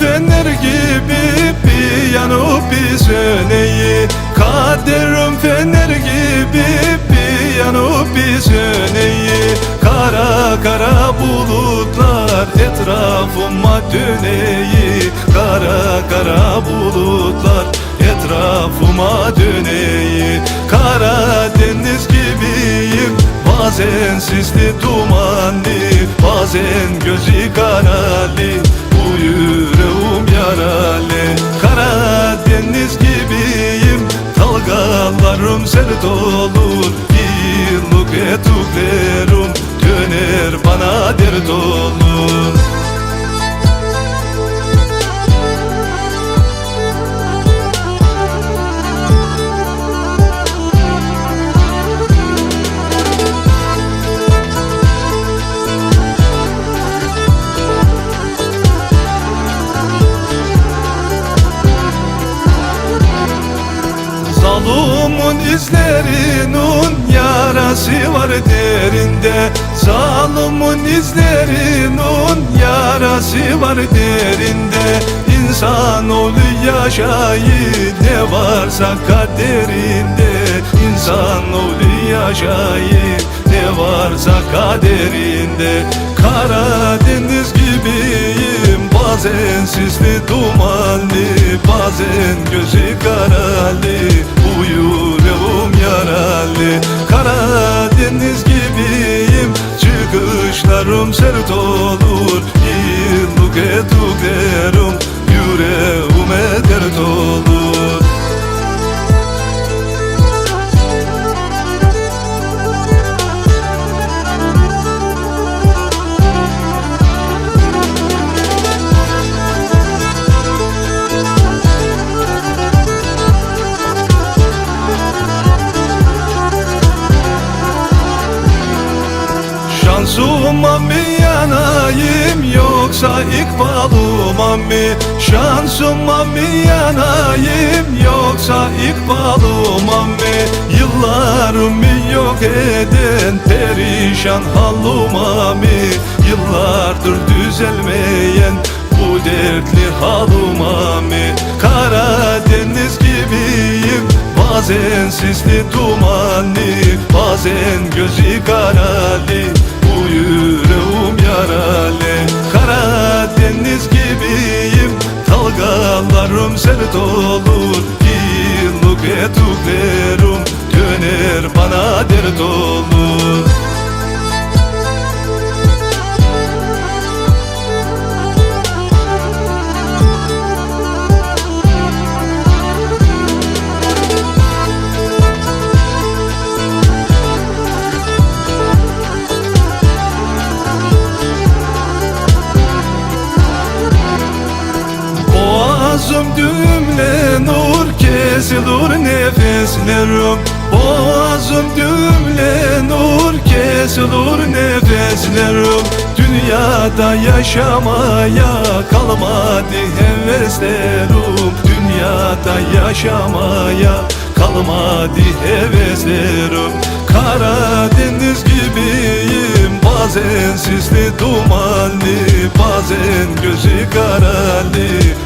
fener gibi bir yanıp bir söneyi Kaderim fener gibi bir yanıp bir söneyi Kara kara bulutlar etrafıma döneyi. Kara kara bulutlar etrafıma döneyi. Karadeniz gibiyim Bazen sisli dumanlı Bazen gözü karalı yüreğim yaralı Karadeniz gibiyim. Dalgalarım sert olur Yıllık etuklerim Döner bana dert olur İzlerinin yarası var derinde. Zalumun izlerinin yarası var derinde. İnsanoğlu yaşayı ne varsa kaderinde. İnsanoğlu yaşayı ne varsa kaderinde. Karadeniz gibiyim bazen sisli dumanlı Bazen gözü karalı çıkışlarım sert olur Şansıma mı yanayım yoksa ikbalıma mı? Şansıma mı yanayım yoksa ikbalıma mı? Yıllarımı yok eden perişan halıma mı? Yıllardır düzelmeyen bu dertli halıma mı? Karadeniz gibiyim Bazen sisli dumanlı Bazen gözü karalı yüreğim yaralı Karadeniz gibiyim. Dalgalarım sert olur Yıllık etuklerim düğümle nur kesilir nefeslerim Boğazım düğümle nur kesilir nefeslerim Dünyada yaşamaya kalmadı heveslerim Dünyada yaşamaya kalmadı heveslerim Karadeniz gibiyim bazen sisli dumanlı Bazen gözü karalı